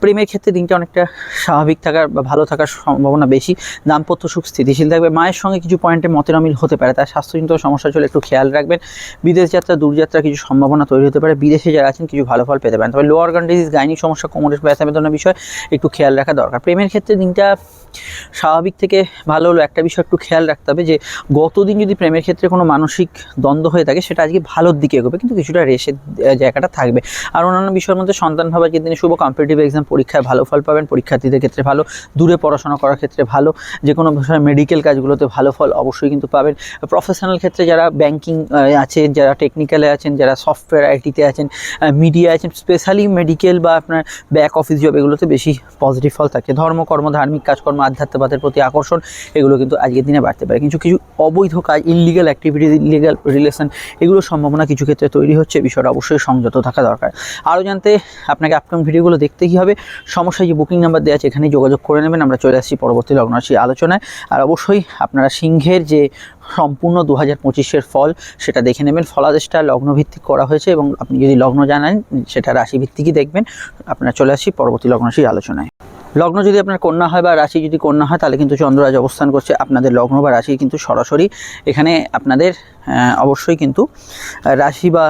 প্রেমের ক্ষেত্রে দিনটা অনেকটা স্বাভাবিক থাকার বা ভালো থাকার সম্ভাবনা বেশি, দাম্পত্য সুখ স্থিতিশীল থাকবে, মায়ের সঙ্গে কিছু পয়েন্টে মতের অমিল হতে পারে, তার স্বাস্থ্যজনিত সমস্যা চলে, একটু খেয়াল রাখবেন। বিদেশ যাত্রা দূরযাত্রা কিছু সম্ভাবনা তৈরি হতে পারে। বিদেশে যারা আছেন, কিছু ভালো ফল পেতে পারেন। তবে লোয়ার গান ডিজিজ গাইনিক সমস্যা কোমরের ব্যথা বেদনার বিষয় একটু খেয়াল রাখা দরকার। প্রেমের ক্ষেত্রে দিনটা স্বাভাবিক থেকে ভালো হলো। একটা বিষয় একটু খেয়াল রাখতে হবে যে, গতদিন যদি প্রেমের ক্ষেত্রে কোনো মানসিক দ্বন্দ্ব হয়ে থাকে, সেটা আজকে ভালোর দিকে এগোবে। কিন্তু কিছুটা রেসের জায়গাটা থাকবে। আর অন্যান্য বিষয়ের মধ্যে সন্তান ভাবার যে দিনে শুভ কম্পিটিটিভ এক্সাম পরীক্ষায় ভালো ফল পাবেন, পরীক্ষার্থীদের ক্ষেত্রে ভালো, দূরে পড়াশোনা করার ক্ষেত্রে ভালো, যে কোনো বিষয়ে মেডিকেল কাজগুলোতে ভালো ফল অবশ্যই কিন্তু পাবেন। প্রফেশনাল ক্ষেত্রে যারা ব্যাংকিং আছেন যারা টেকনিক্যালে আছেন, যারা সফটওয়্যার আইটিতে আছেন মিডিয়া আছেন স্পেশালি মেডিকেল বা আপনার ব্যাক অফিস জব এগুলোতে বেশি পজিটিভ ফল থাকে। ধর্ম, কর্ম, ধার্মিক কাজকর্ম, আধ্যাত্মবাদের প্রতি আকর্ষণ, এগুলো কিন্তু আজকের দিনে বাড়তে পারে। কিছু কিছু অবৈধ কাজ ইলিগাল অ্যাক্টিভিটিস ইলিগাল রিলেশন এগুলোর সম্ভাবনা কিছু ক্ষেত্রে তৈরি হচ্ছে, বিষয়টা অবশ্যই সংযত থাকা দরকার। আরও জানতে আপনাকে আপকামিং ভিডিওগুলো দেখতে কী হবে, সমস্যায় যে বুকিং নাম্বার দেওয়া আছে, এখানেই যোগাযোগ করে নেবেন। আমরা চলে আসছি পরবর্তী লগ্নরাশি আলোচনায়। আর অবশ্যই আপনারা সিংহের যে সম্পূর্ণ দু হাজার পঁচিশের ফল, সেটা দেখে নেবেন। ফলাদেশটা লগ্নভিত্তিক করা হয়েছে এবং আপনি যদি লগ্ন জানেন, সেটা রাশিভিত্তিকই দেখবেন। আপনারা চলে আসি পরবর্তী লগ্নরাশির আলোচনায়। লগ্ন যদি আপনার কন্যা হয় বা রাশি যদি কন্যা হয়, তাহলে কিন্তু চন্দ্ররাজ অবস্থান করছে আপনাদের লগ্ন বা রাশি কিন্তু সরাসরি। এখানে আপনাদের অবশ্যই কিন্তু রাশি বা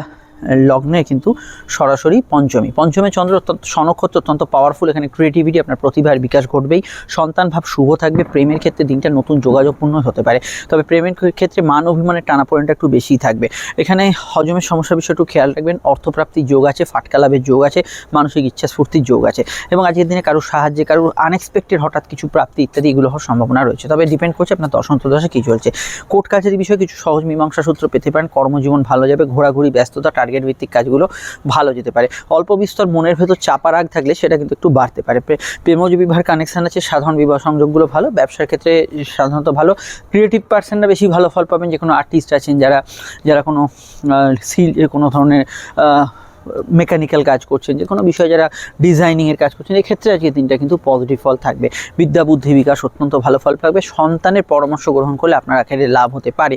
লগ্নে কিন্তু সরাসরি পঞ্চমী। পঞ্চমে চন্দ্র সনক্ষত্র অত্যন্ত পাওয়ারফুল এখানে ক্রিয়েটিভিটি আপনার প্রতিভার বিকাশ ঘটবেই। সন্তান ভাব শুভ থাকবে, প্রেমের ক্ষেত্রে দিনটা নতুন যোগাযোগপূর্ণ হতে পারে। তবে প্রেমের ক্ষেত্রে মান অভিমানের টানাপোড়েনটা একটু বেশিই থাকবে। এখানে হজমের সমস্যা বিষয় একটু খেয়াল রাখবেন। অর্থপ্রাপ্তির যোগ আছে, ফাটকা লাভের যোগ আছে, মানসিক ইচ্ছা স্ফূর্তির যোগ আছে। এবং আজকের দিনে কারোর সাহায্যে, কারোর আনএক্সপেক্টেড হঠাৎ কিছু প্রাপ্তি ইত্যাদি এগুলো হওয়ার সম্ভাবনা রয়েছে। তবে ডিপেন্ড করছে আপনার দশন্ত দশে কী চলছে। কোর্ট কাছারি বিষয়ে কিছু সহজ মীমাংসা সূত্র পেতে পারেন। কর্মজীবন ভালো যাবে, ঘোরাঘুরি, ব্যস্ততা টার্গেট ভিত্তিক কাজগুলো ভালো যেতে পারে। অল্প বিস্তর মনের ভেতর চাপা রাগ থাকলে সেটা কিন্তু একটু বাড়তে পারে। প্রেমজ বিবাহের কানেকশান আছে, সাধারণ বিবাহ সংযোগগুলো ভালো, ব্যবসার ক্ষেত্রে সাধারণত ভালো। ক্রিয়েটিভ পার্সনরা বেশি ভালো ফল পাবেন যে কোনো আর্টিস্ট আছেন যারা যারা কোনো সিল কোনো ধরনের মেকানিক্যাল কাজ করছেন, যে কোনো বিষয়ে যারা ডিজাইনিংয়ের কাজ করছেন, এক্ষেত্রে আজকে দিনটা কিন্তু পজিটিভ ফল থাকবে। বিদ্যা, বুদ্ধি বিকাশ অত্যন্ত ভালো ফল পাবে সন্তানের পরামর্শ গ্রহণ করলে আপনার আখেরে লাভ হতে পারে।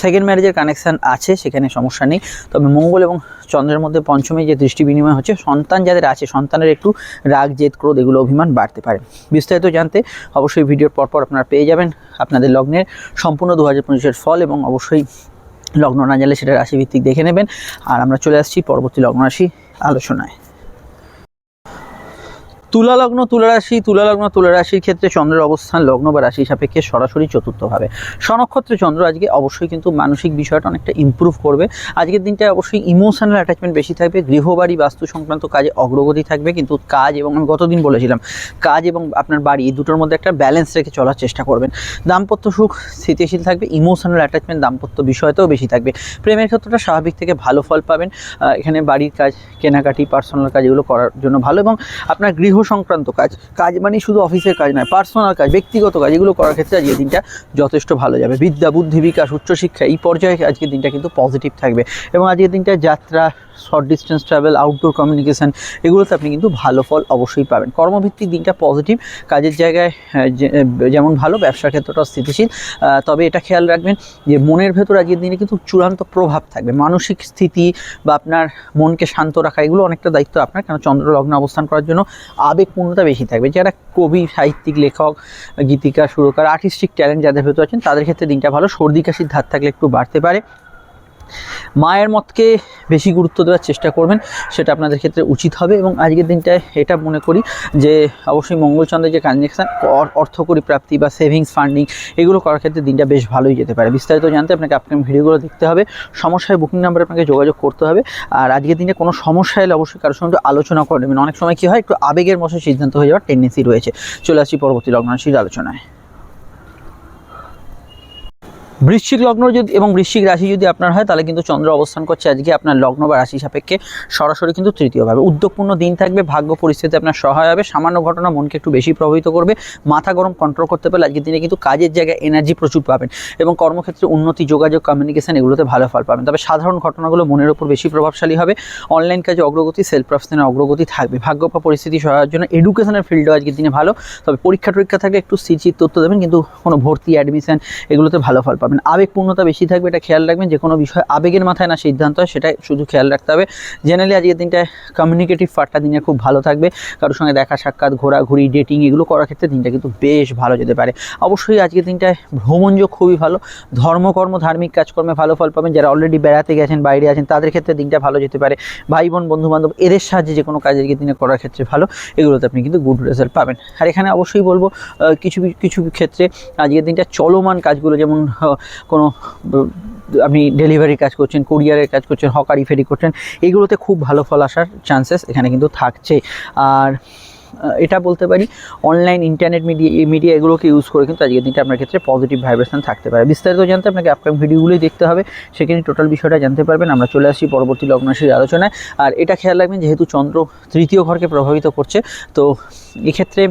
সেকেন্ড ম্যারেজের কানেকশান আছে, সেখানে সমস্যা নেই। তবে মঙ্গল এবং চন্দ্রের মধ্যে পঞ্চমী যে দৃষ্টি বিনিময় হচ্ছে, সন্তান যাদের আছে, সন্তানের একটু রাগ, জেদ, ক্রোধ এগুলো অভিমান বাড়তে পারে। বিস্তারিত জানতে অবশ্যই ভিডিওর পরপর আপনারা পেয়ে যাবেন। আপনাদের লগ্নের সম্পূর্ণ দু হাজার ফল এবং অবশ্যই লগ্ন না জানলে সেটা রাশিভিত্তিক দেখে নেবেন। আর আমরা চলে আসছি পরবর্তী লগ্ন রাশি আলোচনায়। তুলা লগ্ন তুলা রাশি তুলা লগ্ন তুলা রাশির ক্ষেত্রে চন্দ্রের অবস্থান লগ্ন বা রাশি সাপেক্ষে সরাসরি চতুর্থভাবে। স্বনক্ষত্রে চন্দ্র আজকে অবশ্যই কিন্তু মানসিক বিষয়টা অনেকটা ইমপ্রুভ করবে। আজকের দিনটা অবশ্যই ইমোশনাল অ্যাটাচমেন্ট বেশি থাকবে, গৃহবাড়ি, বাস্তু সংক্রান্ত কাজে অগ্রগতি থাকবে। কিন্তু কাজ এবং আমি গতদিন বলেছিলাম, কাজ এবং আপনার বাড়ি এই দুটোর মধ্যে একটা ব্যালেন্স রেখে চলার চেষ্টা করবেন। দাম্পত্য সুখ স্থিতিশীল থাকবে ইমোশনাল অ্যাটাচমেন্ট দাম্পত্য বিষয়তেও বেশি থাকবে। প্রেমের ক্ষেত্রটা স্বাভাবিক থেকে ভালো ফল পাবেন। এখানে বাড়ির কাজ, কেনাকাটি পার্সোনাল কাজ এগুলো করার জন্য ভালো এবং আপনার গৃহ সংক্রান্ত কাজ। কাজ মানে শুধু অফিসের কাজ নয় পার্সোনাল কাজ, ব্যক্তিগত কাজ, এগুলো করার ক্ষেত্রে আজকের দিনটা যথেষ্ট ভালো যাবে। বিদ্যা, বুদ্ধি, বিকাশ, উচ্চশিক্ষা, এই পর্যায়ে আজকের দিনটা কিন্তু পজিটিভ থাকবে। এবং আজকের দিনটা যাত্রা short distance travel outdoor communication এগুলোতে আপনি কিন্তু ভালো ফল অবশ্যই পাবেন। কর্মভিত্তিক দিনটা পজিটিভ কাজের জায়গায় যেমন ভালো, ব্যবসার ক্ষেত্রটা স্থিতিশীল। তবে এটা খেয়াল রাখবেন যে, মনের ভেতর আজকের দিনে কিন্তু চূড়ান্ত প্রভাব থাকবে। মানসিক স্থিতি বা আপনার মনকে শান্ত রাখা, এগুলো অনেকটা দায়িত্ব আপনার, কেন চন্দ্র লগ্ন অবস্থান করার জন্য আবেগপূর্ণতা বেশি থাকবে। যারা কবি, সাহিত্যিক, লেখক, গীতিকার, সুরকার আর্টিস্টিক ট্যালেন্ট যাদের ভেতর আছেন, তাদের ক্ষেত্রে দিনটা ভালো। সর্দি কাশির ধার থাকলে একটু বাড়তে পারে। মায়ের মতকে বেশি গুরুত্ব দেওয়ার চেষ্টা করবেন, সেটা আপনাদের ক্ষেত্রে উচিত হবে এবং আজকের দিনটায় এটা মনে করি যে অবশ্যই মঙ্গলচন্দ্রের যে ট্রানজ্যাকশান অর্থকরী প্রাপ্তি বা সেভিংস ফান্ডিং এগুলো করার ক্ষেত্রে দিনটা বেশ ভালোই যেতে পারে। বিস্তারিত জানতে আপনাকে আপকামিং ভিডিওগুলো দেখতে হবে, সমস্যায় বুকিং নাম্বারে আপনাকে যোগাযোগ করতে হবে, আর আজকের দিনে কোনো সমস্যা এলে অবশ্যই কারোর সঙ্গে আলোচনা করে নেবেন। অনেক সময় কী হয়, একটু আবেগের মতো সিদ্ধান্ত হয়ে যাওয়ার টেন্ডেন্সি রয়েছে। চলে আসছি পরবর্তী লগ্নরাশির আলোচনায়। বৃশ্চিক লগ্ন যদি এবং বৃশ্চিক রাশি যদি আপনার হয়, তাহলে কিন্তু চন্দ্র অবস্থান করছে। আজকে আপনার লগ্ন বা রাশি সাপেক্ষে সরাসরি কিন্তু তৃতীয়ভাবে উদ্যোগপূর্ণ দিন থাকবে, ভাগ্য পরিস্থিতি আপনার সহায় হবে, সামান্য ঘটনা মনকে একটু বেশি প্রভাবিত করবে, মাথা গরম কন্ট্রোল করতে পারলে আজকের দিনে কিন্তু কাজের জায়গায় এনার্জি প্রচুর পাবেন এবং কর্মক্ষেত্রে উন্নতি, যোগাযোগ কমিউনিকেশন এগুলোতে ভালো ফল পাবেন। তবে সাধারণ ঘটনাগুলো মনের উপর বেশি প্রভাবশালী হবে। অনলাইন কাজে অগ্রগতি সেলফ প্রফেশনের অগ্রগতি থাকবে। ভাগ্য বা পরিস্থিতি সহায়ের জন্য এডুকেশনের ফিল্ডও আজকের দিনে ভালো। তবে পরীক্ষা টরীক্ষা থাকলে একটু স্থির তথ্য দেবেন, কিন্তু কোনো ভর্তি অ্যাডমিশন এগুলোতে ভালো ফল পাবেন। আবেগপূর্ণতা বেশি থাকবে, এটা খেয়াল রাখবেন, যে কোনো বিষয় আবেগের মাথায় না সিদ্ধান্ত হয়, সেটাই শুধু খেয়াল রাখতে হবে। জেনারেলি আজকের দিনটায় কমিউনিকেটিভ পার্টটা দিনে খুব ভালো থাকবে, কারোর সঙ্গে দেখা, সাক্ষাৎ, ঘোরাঘুরি ডেটিং এগুলো করার ক্ষেত্রে দিনটা কিন্তু বেশ ভালো যেতে পারে। অবশ্যই আজকের দিনটায় ভ্রমণযোগ খুবই ভালো, ধর্মকর্ম, ধার্মিক কাজকর্মে ভালো ফল পাবেন, যারা অলরেডি বেড়াতে গেছেন, বাইরে আছেন, তাদের ক্ষেত্রে দিনটা ভালো যেতে পারে। ভাই বোন বন্ধু বান্ধব এদের সাহায্যে যে কোনো কাজ আজকের দিনে করার ক্ষেত্রে ভালো, এগুলোতে আপনি কিন্তু গুড রেজাল্ট পাবেন। আর এখানে অবশ্যই বলব কিছু কিছু ক্ষেত্রে আজকের দিনটা চলমান কাজগুলো, যেমন কোনো আপনি ডেলিভারি কাজ করছেন, কুরিয়ারের কাজ করছেন, হকারি ফেরি করছেন, এগুলোতে খুব ভালো ফল আসার চান্সেস এখানে কিন্তু থাকছে। আর এটা বলতে পারি অনলাইন ইন্টারনেট মিডিয়া এই মিডিয়া এগুলোকে ইউজ করে কিন্তু আজকের দিনটা আপনার ক্ষেত্রে পজিটিভ ভাইব্রেশন থাকতে পারে। বিস্তারিত জানতে আপনাকে আপকামিং ভিডিওগুলোই দেখতে হবে, সেখানে টোটাল বিষয়টা জানতে পারবেন। আমরা চলে আসি পরবর্তী লগ্নরাশির আলোচনায়। আর এটা খেয়াল রাখবেন, যেহেতু চন্দ্র তৃতীয় ঘরকে প্রভাবিত করছে, তো এক্ষেত্রে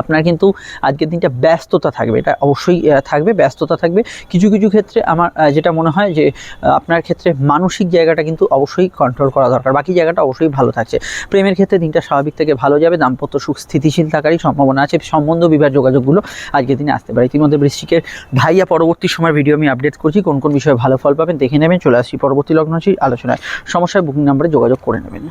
আপনার কিন্তু আজকের দিনটা ব্যস্ততা থাকবে। এটা অবশ্যই থাকবে, ব্যস্ততা থাকবে। কিছু কিছু ক্ষেত্রে আমার যেটা মনে হয় যে আপনার ক্ষেত্রে মানসিক জায়গাটা কিন্তু অবশ্যই কন্ট্রোল করা দরকার। বাকি জায়গাটা অবশ্যই ভালো থাকছে। প্রেমের ক্ষেত্রে দিনটা স্বাভাবিক থেকে ভালো যাবে। দাম্পত্য সুখ স্থিতিশীল থাকারই সম্ভাবনা আছে। সম্বন্ধ বিবাহ যোগাযোগগুলো আজকের দিনে আসতে পারে। ইতিমধ্যে বৃষ্টিকের ঢাইয়া পরবর্তী সময় ভিডিও আমি আপডেট করছি। কোন কোন বিষয়ে ভালো ফল পাবেন দেখে নেবেন। চলে আসছি পরবর্তী লগ্নরাশির আলোচনায়। সমস্যায় বুকিং নাম্বারে যোগাযোগ করে নেবেন।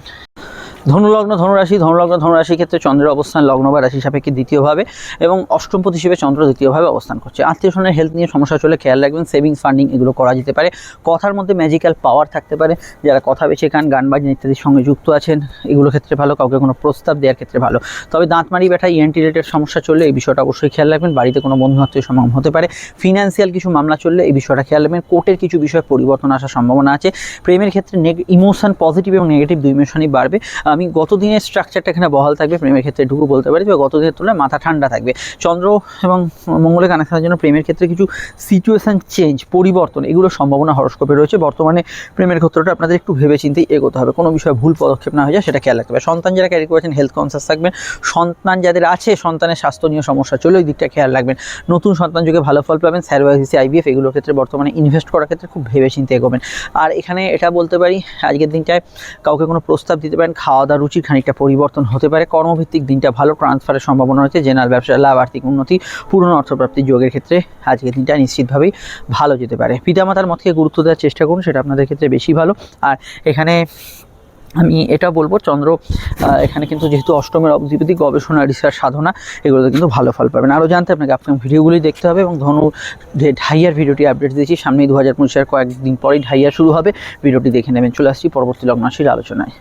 ধনুলগ্ন, ধনুরাশি, ধনুলগ্ন, ধনুরাশির ক্ষেত্রে চন্দ্রের অবস্থান লগ্ন বা রাশি সাপেক্ষে দ্বিতীয়ভাবে এবং অষ্টমপতি হিসেবে চন্দ্র দ্বিতীয়ভাবে অবস্থান করছে। আত্মীয় স্বজনের হেলথ নিয়ে সমস্যা চলে, খেয়াল রাখবেন সেভিংস ফান্ডিং এগুলো করা যেতে পারে। কথার মধ্যে ম্যাজিক্যাল পাওয়ার থাকতে পারে। যারা কথা বেছে গান গান বাজনা ইত্যাদির সঙ্গে যুক্ত আছেন, এগুলো ক্ষেত্রে ভালো, কাউকে কোনো প্রস্তাব দেওয়ার ক্ষেত্রে ভালো। তবে দাঁতমারি ব্যথা ইএনটি রিলেটেড সমস্যা চললে এই বিষয়টা অবশ্যই খেয়াল রাখবেন। বাড়িতে কোনো বন্ধু আত্মীয় সমাগম হতে পারে। ফিনান্সিয়াল কিছু মামলা চললে এই বিষয়টা খেয়াল রাখবেন। কোর্টের কিছু বিষয়ে পরিবর্তন আসার সম্ভাবনা আছে। প্রেমের ক্ষেত্রে ইমোশন পজিটিভ এবং নেগেটিভ দুই ইমোশনই বাড়বে। আমি গত দিনের স্ট্রাকচারটা এখানে বহাল থাকবে, প্রেমের ক্ষেত্রে ঢুকু বলতে পারি, তবে গত দিনের তুলনায় মাথা ঠান্ডা থাকবে। চন্দ্র এবং মঙ্গলের কানেকশনের জন্য প্রেমের ক্ষেত্রে কিছু সিচুয়েশান চেঞ্জ পরিবর্তন, এগুলো সম্ভাবনা হরস্কোপে রয়েছে। বর্তমানে প্রেমের ক্ষেত্রটা আপনাদের একটু ভেবে চিন্তেই এগোতে হবে। কোনো বিষয়ে ভুল পদক্ষেপ না হয়ে যায়, সেটা খেয়াল রাখতে হবে। সন্তান যারা ক্যারি করেছেন হেলথ কনসিয়াস থাকবেন। সন্তান যাদের আছে, সন্তানের স্বাস্থ্য নিয়ে সমস্যা চলে ওই দিকটা খেয়াল রাখবেন। নতুন সন্তান যুগে ভালো ফল পাবেন স্যারোয়াইসি আইভিএফ এগুলোর ক্ষেত্রে বর্তমানে ইনভেস্ট করার ক্ষেত্রে খুব ভেবে চিন্তে এগোবেন। আর এখানে এটা বলতে পারি, আজকের দিনটায় কাউকে কোনো প্রস্তাব দিতে পারেন, খাওয়া দাওয়া রুচির খানিকটা পরিবর্তন হতে পারে। কর্মভিত্তিক দিনটা ভালো, ট্রান্সফারের সম্ভাবনা রয়েছে, জেনারেল ব্যবসা লাভ, আর্থিক উন্নতি, পুরনো অর্থপ্রাপ্তির যোগের ক্ষেত্রে আজকের দিনটা নিশ্চিতভাবেই ভালো যেতে পারে। পিতামাতার মতকে গুরুত্ব দেওয়ার চেষ্টা করুন, সেটা আপনাদের ক্ষেত্রে বেশি ভালো। আর এখানে আমি এটা বলব, চন্দ্র এখানে কিন্তু যেহেতু অষ্টমের অধিপতি গবেষণা, রিসার্চ, সাধনা, এগুলোতে কিন্তু ভালো ফল পাবেন। আরও জানতে আপনাকে আপনার ভিডিওগুলি দেখতে হবে এবং ধনু যে ঢাইয়ার ভিডিওটি আপডেট দিয়েছি, সামনেই দু হাজার পঁচিশের কয়েকদিন পরেই ঢাইয়া শুরু হবে। ভিডিওটি দেখে নেবেন, চলে আসছি পরবর্তী লগ্নাশির আলোচনায়।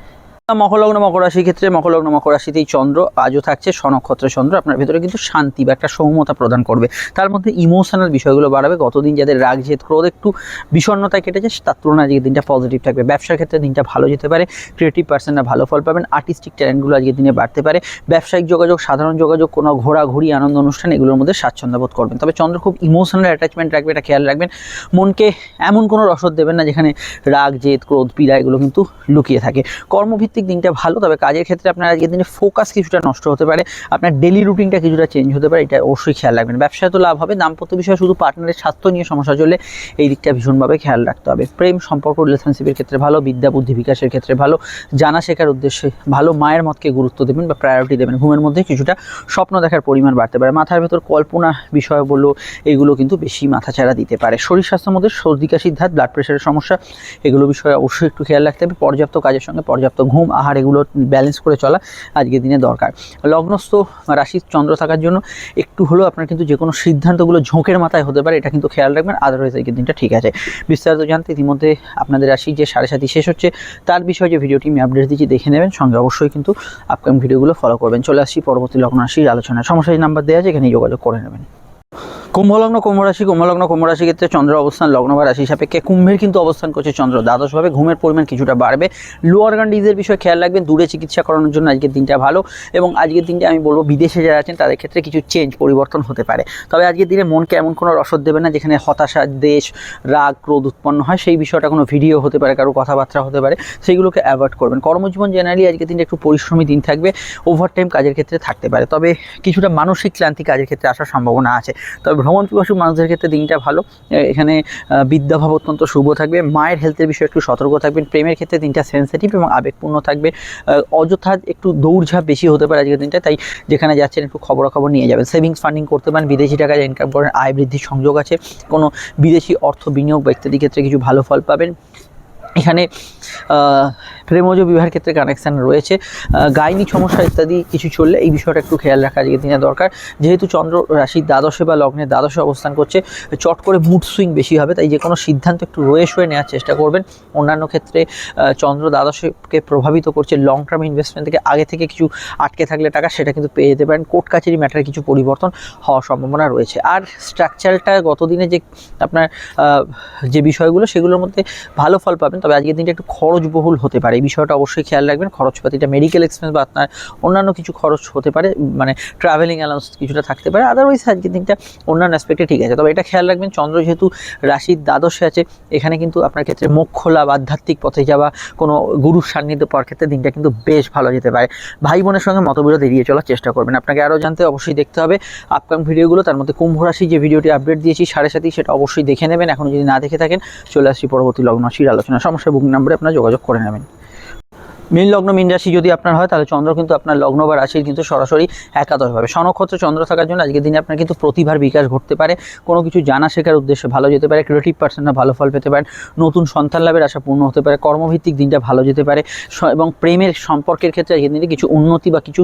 মকরলগ্ন মকর রাশির ক্ষেত্রে মকরলগ্ন মকর রাশিতেই চন্দ্র, আজও থাকছে স্বনক্ষত্রে চন্দ্র। আপনার ভেতরে কিন্তু শান্তি বা একটা সৌমতা প্রদান করবে। তার মধ্যে ইমোশনাল বিষয়গুলো বাড়াবে। গতদিন যাদের রাগ, জেদ, ক্রোধ একটু বিষণ্ণতায় কেটেছে, তার তুলনায় আজকের দিনটা পজিটিভ থাকবে। ব্যবসার ক্ষেত্রে দিনটা ভালো যেতে পারে। ক্রিয়েটিভ পার্সনরা ভালো ফল পাবেন। আর্টিস্টিক ট্যালেন্টগুলো আজকের দিনে বাড়তে পারে। ব্যবসায়িক যোগাযোগ, সাধারণ যোগাযোগ, কোনো ঘোরাঘুরি, আনন্দ অনুষ্ঠান, এগুলোর মধ্যে স্বাচ্ছন্দ্য বোধ করবেন। তবে চন্দ্র খুব ইমোশনাল অ্যাটাচমেন্ট রাখবে, এটা খেয়াল রাখবেন। মনকে এমন কোনো রসদ দেবেন না, যেখানে রাগ, জেদ, ক্রোধ, পীড়া এগুলো কিন্তু লুকিয়ে থাকে। কর্মভিত্তিক দিনটা ভালো, তবে কাজের ক্ষেত্রে আপনার আজকের দিনে ফোকাস কিছুটা নষ্ট হতে পারে। আপনার ডেলি রুটিনটা কিছুটা চেঞ্জ হতে পারে, এটা অবশ্যই খেয়াল রাখবেন। ব্যবসায় তো লাভ হবে, দাম্পত্য বিষয়ে শুধু পার্টনারের স্বাস্থ্য নিয়ে সমস্যা চললে এই দিকটা ভীষণভাবে খেয়াল রাখতে হবে। প্রেম, সম্পর্ক রিলেশনশিপের ক্ষেত্রে ভালো, বিদ্যা, বুদ্ধি বিকাশের ক্ষেত্রে ভালো, জানা শেখার উদ্দেশ্যে ভালো, মায়ের মতকে গুরুত্ব দেবেন বা প্রায়োরিটি দেবেন। ঘুমের মধ্যে কিছুটা স্বপ্ন দেখার পরিমাণ বাড়তে পারে। মাথার ভেতর কল্পনা বিষয় বলল এগুলো কিন্তু বেশি মাথাচাড়া দিতে পারে। শরীর স্বাস্থ্যের মধ্যে সর্দি কাশির ধাত ব্লাড প্রেশারের সমস্যা, এগুলো বিষয়ে অবশ্যই একটু খেয়াল রাখতে হবে। পর্যাপ্ত কাজের সঙ্গে পর্যাপ্ত ঘুম আহার এগুলো ব্যালেন্স করে চলা আজকের দিনে দরকার। লগ্নস্থ রাশির চন্দ্র থাকার জন্য একটু হলেও আপনার কিন্তু যে কোনো সিদ্ধান্তগুলো ঝোঁকের মাথায় হতে পারে, এটা কিন্তু খেয়াল রাখবেন আদারওয়াইজ আজকের দিনটা ঠিক আছে। বিস্তারিত জানতে ইতিমধ্যে আপনাদের রাশি যে সাড়ে সাতি শেষ হচ্ছে, তার বিষয়ে যে ভিডিওটি আমি আপডেট দিচ্ছি দেখে নেবেন, সঙ্গে অবশ্যই কিন্তু আপকামিং ভিডিওগুলো ফলো করবেন। চলে আসছি পরবর্তী লগ্ন রাশির আলোচনায়। সমস্যা নাম্বার দেওয়া আছে এখানে যোগাযোগ করে নেবেন। কুম্ভলগ্ন, কুম্ভরাশি কুম্ভলগ্ন, কুম্ভরাশি ক্ষেত্রে চন্দ্র অবস্থান, লগ্ন বা রাশি সাপেক্ষে কুম্ভের কিন্তু অবস্থান করছে চন্দ্র। দ্বাদশভাবে ঘুমের পরিমাণ কিছুটা বাড়বে। লোয়ার অর্গান ডিজের বিষয়ে খেয়াল রাখবেন। দূরে চিকিৎসা করানোর জন্য আজকের দিনটা ভালো এবং আজকের দিনটা আমি বলব বিদেশে যারা আছেন, তাদের ক্ষেত্রে কিছু চেঞ্জ পরিবর্তন হতে পারে। তবে আজকের দিনে মনকে এমন কোনো রসদ দেবে না, যেখানে হতাশা, দেশ, রাগ, ক্রোধ উৎপন্ন হয়, সেই বিষয়টা কোনো ভিডিও হতে পারে, কারও কথাবার্তা হতে পারে সেইগুলোকে অ্যাভয়েড করবেন। কর্মজীবন জেনারেলি আজকের দিনটা একটু পরিশ্রমী দিন থাকবে ওভারটাইম কাজের ক্ষেত্রে থাকতে পারে। তবে কিছুটা মানসিক ক্লান্তি কাজের ক্ষেত্রে আসার সম্ভাবনা আছে। তবে ভ্রমণ পিপাসু মানুষদের ক্ষেত্রে দিনটা ভালো। এখানে বিদ্যাভাব অত্যন্ত শুভ থাকবে। মায়ের হেলথের বিষয়ে একটু সতর্ক থাকবেন। প্রেমের ক্ষেত্রে দিনটা সেন্সিটিভ এবং আবেগপূর্ণ থাকবে। অযথা একটু দৌড়ঝাঁপ বেশি হতে পারে আজকের দিনটা তাই যেখানে যাচ্ছেন একটু খবরাখবর নিয়ে যাবেন। সেভিংস ফান্ডিং করতে পারেন। বিদেশি টাকা ইনকাম করেন। আয় বৃদ্ধির সংযোগ আছে। কোনো বিদেশি অর্থ বিনিয়োগ ব্যক্তিদের ক্ষেত্রে কিছু ভালো ফল পাবেন। এখানে প্রেমজ বিবাহের ক্ষেত্রে কানেকশান রয়েছে। গাইনিক সমস্যা ইত্যাদি কিছু চললে এই বিষয়টা একটু খেয়াল রাখা আজকের দিনে দরকার। যেহেতু চন্দ্র রাশি দ্বাদশে বা লগ্নে দ্বাদশে অবস্থান করছে, চট করে মুড সুইং বেশি হবে, তাই যে কোনো সিদ্ধান্ত একটু রয়ে শুয়ে নেওয়ার চেষ্টা করবেন। অন্যান্য ক্ষেত্রে চন্দ্র দ্বাদশকে প্রভাবিত করছে লং টার্ম ইনভেস্টমেন্ট থেকে আগে থেকে কিছু আটকে থাকলে টাকা, সেটা কিন্তু পেয়ে যেতে পারেন। কোর্ট কাছারি ম্যাটারে কিছু পরিবর্তন হওয়ার সম্ভাবনা রয়েছে। আর স্ট্রাকচারটা গতদিনে যে আপনার যে বিষয়গুলো, সেগুলোর মধ্যে ভালো ফল পাবেন। তবে আজকের দিনটা একটু খরচবহুল হতে পারে। এই বিষয়টা অবশ্যই খেয়াল রাখবেন। খরচপাতিটা মেডিকেল এক্সপেন্স বা আপনার অন্যান্য কিছু খরচ হতে পারে মানে ট্রাভেলিং অ্যালাউন্স কিছুটা থাকতে পারে। আদারওয়াইজ আজকের দিনটা অন্যান্য অ্যাসপেক্টে ঠিক আছে। তবে এটা খেয়াল রাখবেন, চন্দ্র যেহেতু রাশির দ্বাদশে আছে, এখানে কিন্তু আপনার ক্ষেত্রে মোক্ষ লাভ, আধ্যাত্মিক পথে যাওয়া, কোনো গুরুর সান্নিধ্য পাওয়ার ক্ষেত্রে দিনটা কিন্তু বেশ ভালো যেতে পারে। ভাই বোনের সঙ্গে মতবিরোধ এড়িয়ে চলার চেষ্টা করবেন। আপনাকে আরও জানতে অবশ্যই দেখতে হবে আপকাম ভিডিওগুলো তার মধ্যে কুম্ভ রাশি যে ভিডিওটি আপডেট দিয়েছি, সাড়ে সাথে সেটা অবশ্যই দেখে নেবেন। এখন যদি না দেখে থাকেন, চলে আসছি পরবর্তী লগ্ন রাশির আলোচনা সমস্যা বুকিং নাম্বারে আপনারা যোগাযোগ করে নেবেন। মীন লগ্ন, মীন রাশি যদি আপনার হয়, তাহলে চন্দ্র কিন্তু আপনার লগ্ন বা রাশির কিন্তু সরাসরি একাদশভাবে। স্বনক্ষত্র চন্দ্র থাকার জন্য আজকের দিনে আপনার কিন্তু প্রতিভার বিকাশ ঘটতে পারে। কোনো কিছু জানা শেখার উদ্দেশ্যে ভালো যেতে পারে ক্রিয়েটিভ পার্সনরা ভালো ফল পেতে পারেন, নতুন সন্তান লাভের আশা পূর্ণ হতে পারে, কর্মভিত্তিক দিনটা ভালো যেতে পারে এবং প্রেমের সম্পর্কের ক্ষেত্রে আজকের দিনে কিছু উন্নতি বা কিছু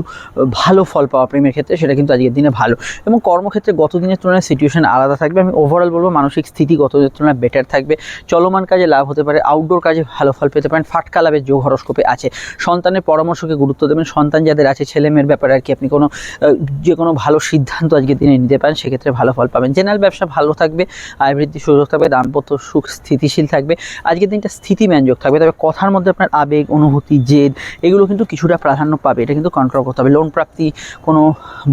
ভালো ফল পাওয়া প্রেমের ক্ষেত্রে, সেটা কিন্তু আজকের দিনে ভালো। এবং কর্মক্ষেত্রে গত দিনের তুলনায় সিচুয়েশন আলাদা থাকবে। আমি ওভারঅল বলব মানসিক স্থিতি গত দিনের তুলনায় বেটার থাকবে। চলমান কাজে লাভ হতে পারে আউটডোর কাজে ভালো ফল পেতে পারেন, ফাটকা লাভের যোগ হরস্কোপে আছে। সন্তানের পরামর্শকে গুরুত্ব দেবেন। সন্তান যাদের আছে, ছেলে মেয়ের ব্যাপারে আর কি আপনি কোনো যে কোনো ভালো সিদ্ধান্ত আজকে দিনে নিতে পারেন, সেক্ষেত্রে ভালো ফল পাবেন। জেনারেল ব্যবসা ভালো থাকবে, আয় বৃদ্ধির সুযোগ থাকবে, দাম্পত্য সুখ স্থিতিশীল থাকবে। আজকের দিনটা স্থিতিম্যানযোগ থাকবে, তবে কথার মধ্যে আপনার আবেগ, অনুভূতি, জেদ, এগুলো কিন্তু কিছুটা প্রাধান্য পাবে। এটা কিন্তু কন্ট্রোল করতে হবে। লোন প্রাপ্তি, কোনো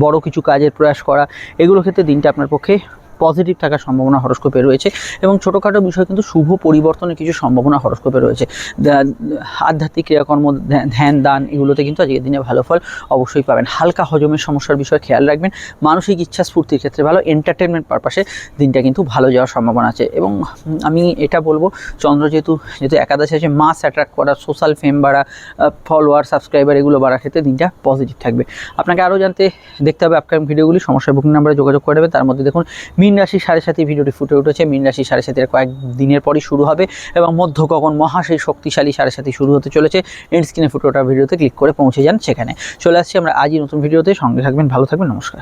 বড় কিছু কাজের প্রয়াস করা, এগুলো ক্ষেত্রে দিনটা আপনার পক্ষে পজিটিভ থাকার সম্ভাবনা হরস্কোপে রয়েছে এবং ছোটোখাটো বিষয় কিন্তু শুভ পরিবর্তনের কিছু সম্ভাবনা হরস্কোপে রয়েছে। আধ্যাত্মিক ক্রিয়াকর্ম ধ্যা- ধ্যান, দান এগুলোতে কিন্তু আজকের দিনে ভালো ফল অবশ্যই পাবেন। হালকা হজমের সমস্যার বিষয়ে খেয়াল রাখবেন। মানসিক ইচ্ছা স্ফূর্তির ক্ষেত্রে ভালো। এন্টারটেনমেন্ট পারপাসে দিনটা কিন্তু ভালো যাওয়ার সম্ভাবনা আছে এবং আমি এটা বলব, চন্দ্র যেহেতু যেহেতু একাদশে আছে, মাস অ্যাট্রাক্ট করা সোশ্যাল ফেম বাড়া ফলোয়ার সাবস্ক্রাইবার এগুলো বাড়ার ক্ষেত্রে দিনটা পজিটিভ থাকবে। আপনাকে আরও জানতে দেখতে হবে আপকামিং ভিডিওগুলি সমস্যার বুকিং নাম্বারে যোগাযোগ করে দেবে তার মধ্যে দেখুন মীন রাশির সাড়ে সাথে ভিডিওটি ফুটে উঠেছে। মীন রাশির সাড়ে সাথে কয়েক দিনের পরই শুরু হবে এবং মধ্য কখন মহা সেই শক্তিশালী সাড়ে সাথে শুরু হতে চলেছে। এন্ড স্ক্রিনে ফুটে ওঠা ভিডিওতে ক্লিক করে পৌঁছে যান সেখানে। চলে আসছি আমরা আজই নতুন ভিডিওতে। সঙ্গে থাকবেন, ভালো থাকবেন, নমস্কার।